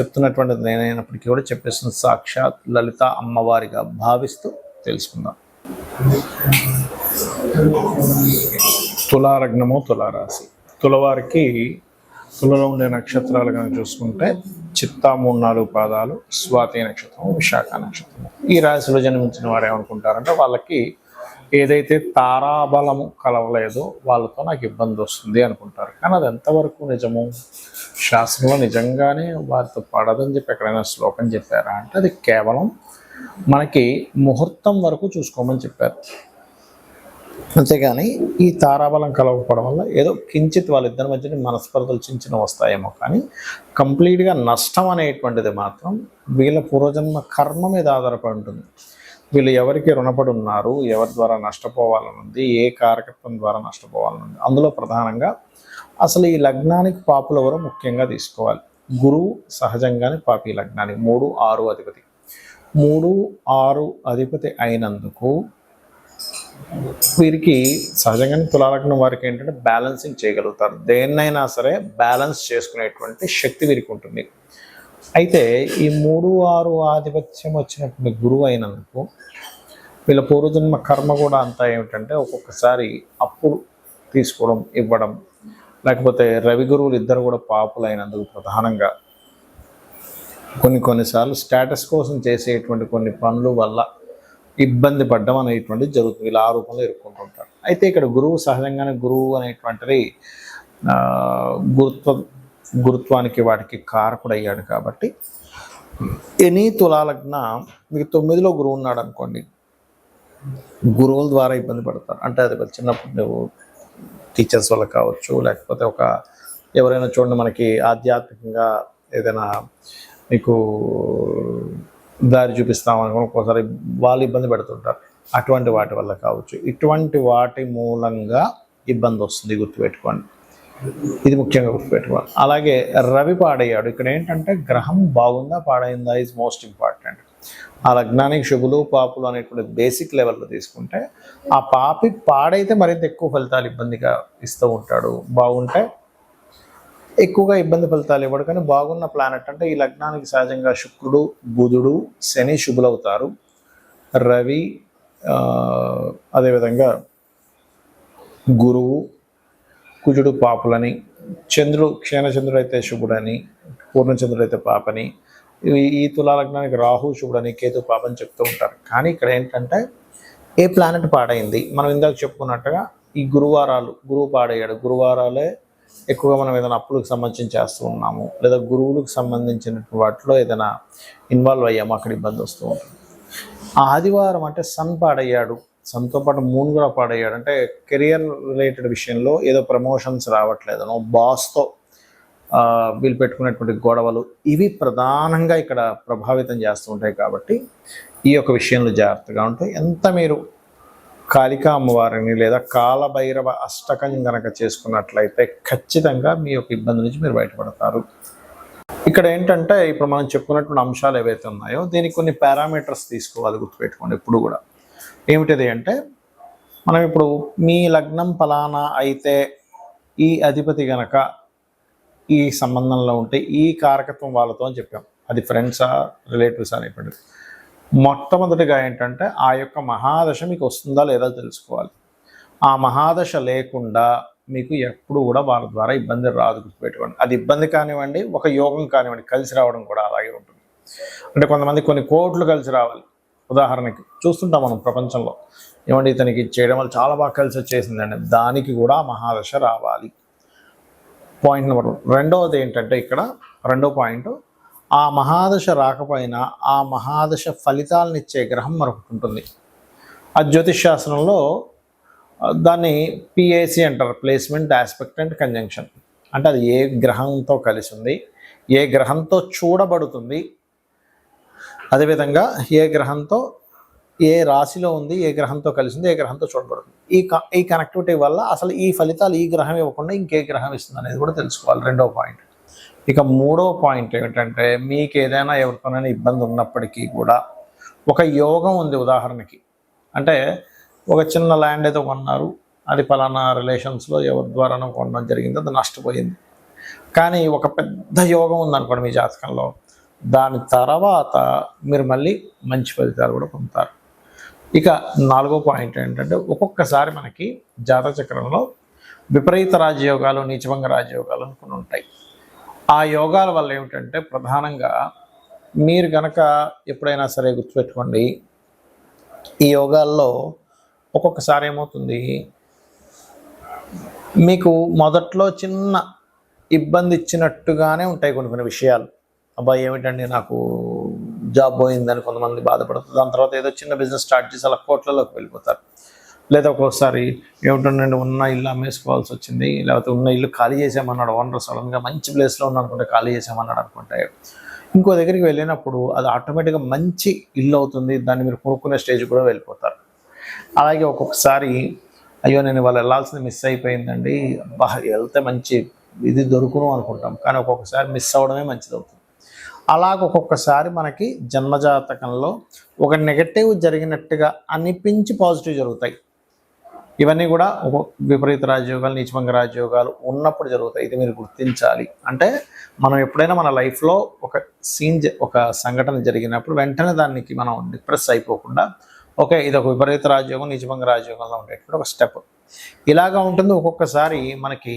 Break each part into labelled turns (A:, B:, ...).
A: చెప్తున్నటువంటిది నేనైనప్పటికీ కూడా చెప్పేసిన సాక్షాత్ లలిత అమ్మవారిగా భావిస్తూ తెలుసుకుందాం. తులారగ్నము తులారాశి. తులవారికి తులలో ఉండే నక్షత్రాలు కనుక చూసుకుంటే చిత్తా మూడు నాలుగు పాదాలు స్వాతి నక్షత్రం విశాఖ నక్షత్రం ఈ రాశిలో జన్మించిన వారు ఏమనుకుంటారంటే వాళ్ళకి ఏదైతే తారాబలము కలవలేదో వాళ్ళతో నాకు ఇబ్బంది వస్తుంది అనుకుంటారు. కానీ అది ఎంతవరకు నిజము? శాస్త్రంలో నిజంగానే వారితో పడదని చెప్పి ఎక్కడైనా శ్లోకం చెప్పారా అంటే అది కేవలం మనకి ముహూర్తం వరకు చూసుకోమని చెప్పారు. అంతేగాని ఈ తారాబలం కలవకపోవడం వల్ల ఏదో కించిత్ వాళ్ళిద్దరి మధ్యన మనస్పర్ధలు చిన్న చిన్న వస్తాయేమో కానీ కంప్లీట్గా నష్టం అనేటువంటిది మాత్రం వీళ్ళ పూర్వజన్మ కర్మ మీద ఆధారపడి ఉంటుంది. వీళ్ళు ఎవరికి రుణపడి ఉన్నారు ఎవరి ద్వారా నష్టపోవాలని ఉంది ఏ కారకత్వం ద్వారా నష్టపోవాలని ఉంది. అందులో ప్రధానంగా అసలు ఈ లగ్నానికి పాపులు ఎవరో ముఖ్యంగా తీసుకోవాలి. గురువు సహజంగానే పాపి ఈ లగ్నానికి. మూడు ఆరు అధిపతి. మూడు ఆరు అధిపతి అయినందుకు వీరికి సహజంగానే తులాలగ్నం వారికి ఏంటంటే బ్యాలెన్సింగ్ చేయగలుగుతారు. దేన్నైనా సరే బ్యాలెన్స్ చేసుకునేటువంటి శక్తి వీరికి ఉంటుంది. అయితే ఈ మూడు ఆరు ఆధిపత్యం వచ్చినటువంటి గురువు అయినందుకు వీళ్ళ పూర్వజన్మ కర్మ కూడా అంతా ఏమిటంటే ఒక్కొక్కసారి అప్పుడు తీసుకోవడం ఇవ్వడం లేకపోతే రవి గురువులు ఇద్దరు కూడా పాపులైనందుకు ప్రధానంగా కొన్ని కొన్నిసార్లు స్టేటస్ కోసం చేసేటువంటి కొన్ని పనులు వల్ల ఇబ్బంది పడ్డం అనేటువంటిది జరుగుతుంది. ఇలా ఆ రూపంలో ఇరుక్కుంటుంటారు అయితే ఇక్కడ గురువు సహజంగానే గురువు అనేటువంటిది గురుత్వ గురుత్వానికి వాటికి కారకుడు అయ్యాడు కాబట్టి. ఎనీ తులాలగ్న మీకు తొమ్మిదిలో గురువు ఉన్నాడు అనుకోండి గురువుల ద్వారా ఇబ్బంది పడతారు. అంటే అది చిన్నప్పుడు నువ్వు టీచర్స్ వల్ల కావచ్చు లేకపోతే ఒక ఎవరైనా చూడండి మనకి ఆధ్యాత్మికంగా ఏదైనా మీకు దారి చూపిస్తాం ఒక్కోసారి వాళ్ళు ఇబ్బంది పెడుతుంటారు. అటువంటి వాటి వల్ల కావచ్చు. ఇటువంటి వాటి మూలంగా ఇబ్బంది వస్తుంది గుర్తుపెట్టుకోండి. ఇది ముఖ్యంగా గుర్తుపెట్టుకోవాలి. అలాగే రవి పాడయ్యాడు. ఇక్కడ ఏంటంటే గ్రహం బాగుందా పాడైందా ఈజ్ మోస్ట్ ఇంపార్టెంట్ ఆ లగ్నానికి శుభులు పాపులు అనేటువంటి బేసిక్ లెవెల్లో తీసుకుంటే ఆ పాపి పాడైతే మరింత ఎక్కువ ఫలితాలు ఇబ్బందిగా ఇస్తూ ఉంటాడు. బాగుంటే ఎక్కువగా ఇబ్బంది ఫలితాలు ఇవ్వడు. కానీ బాగున్న ప్లానెట్ అంటే ఈ లగ్నానికి సహజంగా శుక్రుడు బుధుడు శని శుభులవుతారు. రవి అదేవిధంగా గురువు కుజుడు పాపులని చంద్రుడు క్షీణచంద్రుడు అయితే శుభుడని పూర్ణచంద్రుడు అయితే పాపని ఈ తులాలగ్నానికి రాహు శుభుడని కేతు పాపని చెప్తూ ఉంటారు. కానీ ఇక్కడ ఏంటంటే ఏ ప్లానెట్ పాడైంది? మనం ఇందాక చెప్పుకున్నట్టుగా ఈ గురువారాలు గురువు పాడయ్యాడు. గురువారాలే ఎక్కువగా మనం ఏదైనా అప్పులకు సంబంధించి చేస్తూ ఉన్నాము. లేదా గురువులకు సంబంధించిన వాటిలో ఏదైనా ఇన్వాల్వ్ అయ్యాము అక్కడ ఇబ్బంది వస్తూ ఉంటుంది. ఆదివారం అంటే సన్ పాడయ్యాడు. సన్తో పాటు మూన్ కూడా పాడయ్యాడు. అంటే కెరియర్ రిలేటెడ్ విషయంలో ఏదో ప్రమోషన్స్ రావట్లేదనో బాస్తో వీళ్ళు పెట్టుకునేటువంటి గొడవలు ఇవి ప్రధానంగా ఇక్కడ ప్రభావితం చేస్తూ ఉంటాయి కాబట్టి ఈ యొక్క విషయంలో జాగ్రత్తగా ఉంటే ఎంత మీరు కాళికా అమ్మవారిని లేదా కాలభైరవ అష్టకం గనక చేసుకున్నట్లయితే ఖచ్చితంగా మీ యొక్క ఇబ్బంది నుంచి మీరు బయటపడతారు. ఇక్కడ ఏంటంటే ఇప్పుడు మనం చెప్పుకున్నటువంటి అంశాలు ఏవైతే ఉన్నాయో దీనికి కొన్ని పారామీటర్స్ తీసుకోవాలి గుర్తుపెట్టుకోండి ఎప్పుడు కూడా. ఏమిటిది అంటే మనం ఇప్పుడు మీ లగ్నం ఫలానా అయితే ఈ అధిపతి గనక ఈ సంబంధంలో ఉంటే ఈ కారకత్వం వాళ్ళతో అని చెప్పాం. అది ఫ్రెండ్సా రిలేటివ్స్ అనేటువంటిది. మొట్టమొదటిగా ఏంటంటే ఆ యొక్క మహాదశ మీకు వస్తుందా లేదా తెలుసుకోవాలి. ఆ మహాదశ లేకుండా మీకు ఎప్పుడు కూడా వాళ్ళ ద్వారా ఇబ్బంది రాదు గుర్తుపెట్టుకోండి. అది ఇబ్బంది కానివ్వండి ఒక యోగం కానివ్వండి కలిసి రావడం కూడా అలాగే ఉంటుంది. అంటే కొంతమంది కొన్ని కోట్లు కలిసి రావాలి. ఉదాహరణకి చూస్తుంటాం మనం ప్రపంచంలో. ఏమండి ఇతనికి చేయడం వల్ల చాలా బాగా కలిసి వచ్చేసిందండి. దానికి కూడా మహాదశ రావాలి. పాయింట్ నెంబర్ రెండవది ఏంటంటే ఇక్కడ రెండో పాయింట్ ఆ మహాదశ రాకపోయినా ఆ మహాదశ ఫలితాలను ఇచ్చే గ్రహం మరొకటి ఉంటుంది. ఆ జ్యోతిష్ శాస్త్రంలో దాన్ని పిఏసి అంటారు ప్లేస్మెంట్ ఆస్పెక్ట్ అండ్ కంజంక్షన్. అంటే అది ఏ గ్రహంతో కలిసి ఉంది ఏ గ్రహంతో చూడబడుతుంది అదేవిధంగా ఏ గ్రహంతో ఏ రాశిలో ఉంది ఏ గ్రహంతో కలిసింది ఏ గ్రహంతో చూడబడుతుంది. ఈ ఈ కనెక్టివిటీ వల్ల అసలు ఈ ఫలితాలు ఈ గ్రహం ఇవ్వకుండా ఇంకే గ్రహం ఇస్తుంది అనేది కూడా తెలుసుకోవాలి. రెండో పాయింట్ ఇక మూడో పాయింట్ ఏమిటంటే మీకు ఏదైనా ఎవరితోనైనా ఇబ్బంది ఉన్నప్పటికీ కూడా ఒక యోగం ఉంది ఉదాహరణకి. అంటే ఒక చిన్న ల్యాండ్ ఏదో కొన్నారు అది పలానా రిలేషన్స్లో ఎవరి ద్వారానో కొనడం జరిగింది అది నష్టపోయింది. కానీ ఒక పెద్ద యోగం ఉందనుకోండి మీ జాతకంలో. దాని తర్వాత మీరు మళ్ళీ మంచి ఫలితాలు కూడా పొందుతారు. ఇక నాలుగో పాయింట్ ఏంటంటే ఒక్కొక్కసారి మనకి జాతక చక్రంలో విపరీత రాజయోగాలు నీచభంగ రాజయోగాలు అని కొన్ని ఉంటాయి. ఆ యోగాల వల్ల ఏమిటంటే ప్రధానంగా మీరు గనక ఎప్పుడైనా సరే గుర్తుపెట్టుకోండి ఈ యోగాల్లో ఒక్కొక్కసారి ఏమవుతుంది? మీకు మొదట్లో చిన్న ఇబ్బంది ఇచ్చినట్టుగానే ఉంటాయి కొన్ని కొన్ని విషయాలు. అబ్బాయి ఏమిటండి నాకు జాబ్ పోయిందని కొంతమంది బాధపడుతుంది దాని తర్వాత ఏదో చిన్న బిజినెస్ స్టార్ట్ చేసి అలా కోట్లలోకి వెళ్ళిపోతారు. లేదా ఒక్కొక్కసారి ఏమిటండి ఉన్న ఇల్లు అమ్మేసుకోవాల్సి వచ్చింది లేకపోతే ఉన్న ఇల్లు ఖాళీ చేసామన్నాడు ఓనర్ సడన్గా మంచి ప్లేస్లో ఉన్న అనుకుంటే ఖాళీ చేసామన్నాడు అనుకుంటే ఇంకో దగ్గరికి వెళ్ళినప్పుడు అది ఆటోమేటిక్గా మంచి ఇల్లు అవుతుంది దాన్ని మీరు కొనుక్కునే స్టేజ్ కూడా వెళ్ళిపోతారు. అలాగే ఒక్కొక్కసారి అయ్యో నేను వాళ్ళు వెళ్ళాల్సింది మిస్ అయిపోయిందండి అబ్బా వెళ్తే మంచి ఇది దొరుకును అనుకుంటాం. కానీ ఒక్కొక్కసారి మిస్ అవ్వడమే మంచిది అవుతుంది. అలాగ ఒక్కొక్కసారి మనకి జన్మజాతకంలో ఒక నెగటివ్ జరిగినట్టుగా అనిపించి పాజిటివ్ జరుగుతాయి. ఇవన్నీ కూడా ఒక విపరీత రాజయోగాలు నీచభంగ రాజయోగాలు ఉన్నప్పుడు జరుగుతాయి. ఇది మీరు గుర్తించాలి. అంటే మనం ఎప్పుడైనా మన లైఫ్లో ఒక సీన్ ఒక సంఘటన జరిగినప్పుడు వెంటనే దానికి మనం డిప్రెస్ అయిపోకుండా ఓకే ఇది ఒక విపరీత రాజయోగం నిజభంగ రాజయోగంలో ఉండేటువంటి ఒక స్టెప్ ఇలాగా ఉంటుంది ఒక్కొక్కసారి మనకి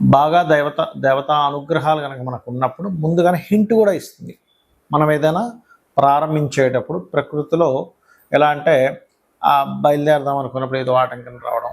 A: బాగా దేవత దేవతా అనుగ్రహాలు కనుక మనకు ఉన్నప్పుడు ముందుగానే హింట్ కూడా ఇస్తుంది. మనం ఏదైనా ప్రారంభించేటప్పుడు ప్రకృతిలో ఎలా అంటే బయలుదేరదాం అనుకున్నప్పుడు ఏదో ఆటంకం రావడం